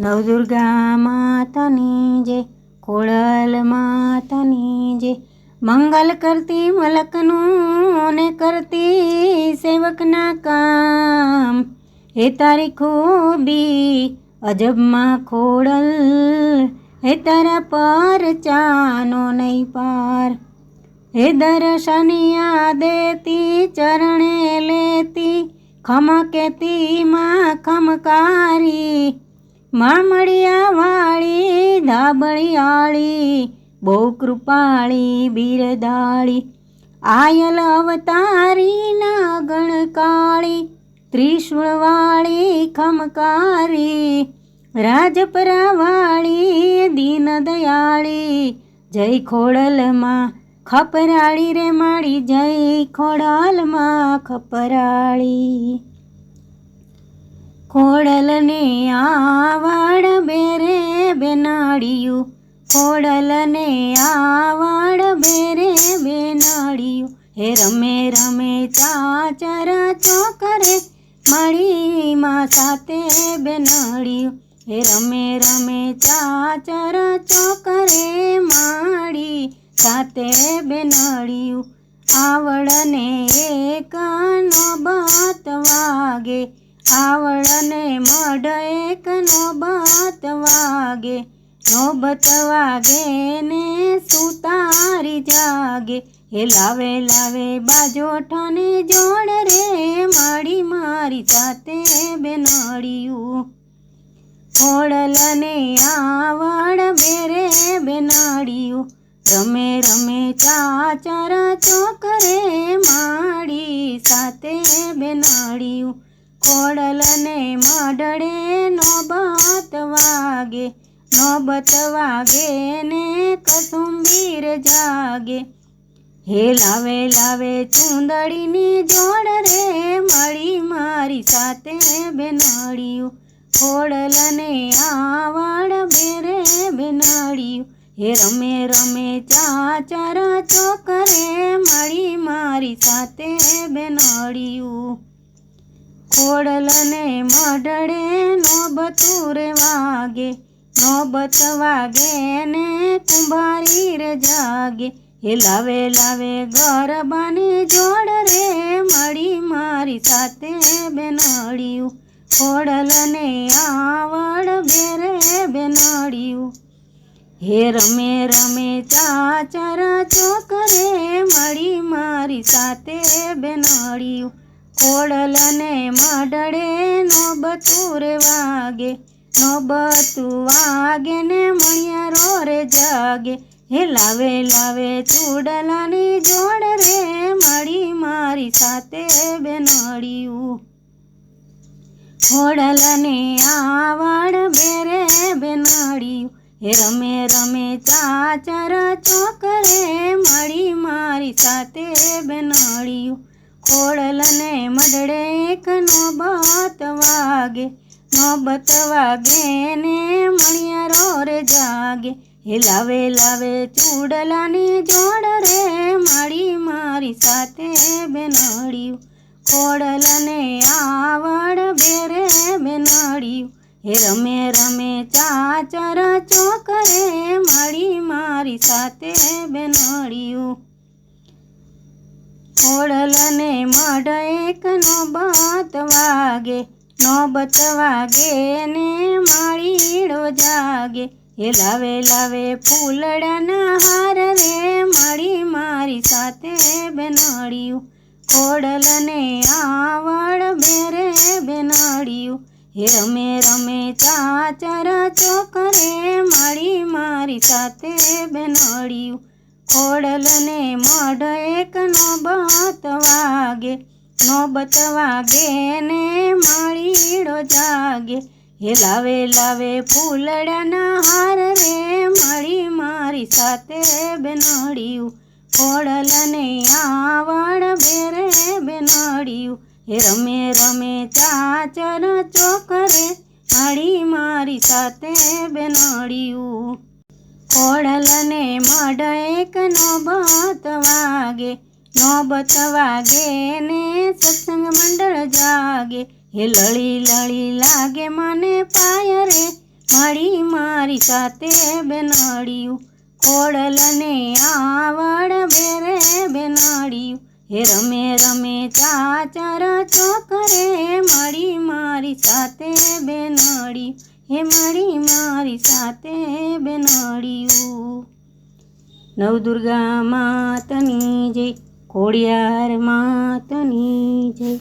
નવદુર્ગા માતાની જે કોળલ માતાની જે મંગલ કરતી મલકનું ને કરતી સેવકના કામ હે તારી ખૂબી અજબમાં ખોડલ હે તારા પર ચાનો નહીં પાર હે દર્શનિયા દેતી ચરણે લેતી ખમકેતી માં ખમકારી મામડિયા વાળી ધાબળિયાળી બહુ કૃપાળી બિરદાળી, આયલ અવતારી નાગણ ગણકાળી ત્રિશુળવાળી, ખમકારી, રાજપરાવાળી દીન દયાળી જય ખોડલમાં ખપરાળી રે માળી જય ખોડાલમાં ખપરાળી. ખોડલને આવાડ બેરે બેનાડિયું ખોડલને આવાડ બેરે બેનાડિયું હે રમે રમે ચાચરા ચોકરે માળી માં સાથે બેનાડિયું હે રમે રમે ચાચરા ચોકરે માળી સાથે બેનાડિયું આવડને એક નોબત વાગે. આવડને મઢ એક નોબત વાગે નોબત વાગે ને સુતારી જાગે. હે લાવે લાવે બાજોઠાને જોડ રે માડી મારી સાથે બેનાડિયું. ખોડલને આવડ બેરે બેનાડિયું. રમે રમે ચાચર ચોકરે માડી સાથે બેનાડિયું. ખોડલને નો નોબત વાગે નોબત વાગે ને કસુંબીર જાગે. હે લાવે લાવે ચૂંદડીની જોડ રે, મળી મારી સાથે બેનાડિયું ખોડલને આવડ બેરે બેનાળિયું. હે રમે રમે ચાચર ચોકરે, મળી મારી સાથે બેનાડિયું ખોડલને મઢડે નોબતું રે વાગે, નોબત વાગે ને કુંભારી રે જાગે. હે લાવે લાવે ગરબાની જોડ રે મળી મારી સાથે બેનડિયું. ખોડલને આવડ બેરે બેનડિયું. હે રમે રમે ચાચર ચોકરે મળી મારી સાથે બેનાડિયું. ખોડલને મડડે નો બતુર વાગે, નોબતું વાગે ને મણિયારો રે જાગે. હે લાવે લાવે ચૂડલાની જોડ રે મળી મારી સાથે બેનાડિયું. ખોડલને આવડ બેરે બેનડિયું. હે રમે રમે ચાચર ચોકરે મળી મારી સાથે બેનાડિયું. ખોડલને મઢડે એક નોબત વાગે નોબત વાગે ને મણિયારો રે જાગે. હે લાવે લાવે ચૂડલાની જોડ રે માળી મારી સાથે બેનાળ્યું ખોડલને આવડ બેરે બેનાળ્યું હે રમે રમે ચાચર ચોકરે માળી મારી સાથે બેનાડિયું. ખોડલને મઢ એક નોબત વાગે નોબત વાગે ને માળીડો જાગે. એ લાવે લાવે ફૂલડાના હાર રે મળી મારી સાથે બેનાડ્યું. ખોડલને આવડ બેરે બેનાડ્યું. હે રમે રમે ચાચર ચોકરે મળી મારી સાથે બેનાડિયું. ખોડલને મોઢ એક નોબત વાગે નોબત વાગે ને માળીડો જાગે. હે લાવે લાવે ફૂલડાના હાર રે, માળી મારી સાથે બેનાડિયું. ખોડલને આવડ બેરે બેનાડ્યું. હે રમે રમે ચાચર ચોકરે, માળી મારી સાથે બેનાડિયું. ખોડલને મઢ એક નોબત વાગે નોબત વાગે ને સત્સંગ મંડળ જાગે. હે લળી લળી લાગે મને પાય રે મારી સાથે બેનાડ્યું. ખોડલને આવડ બેરે બેનાડ્યું. હે રમે રમે ચાચર ચોકરે મળી મારી સાથે બેનડિયું. હે મારી મારી સાથે બેનડિયું નવદુર્ગા માતની જય ખોડિયાર માતની જય.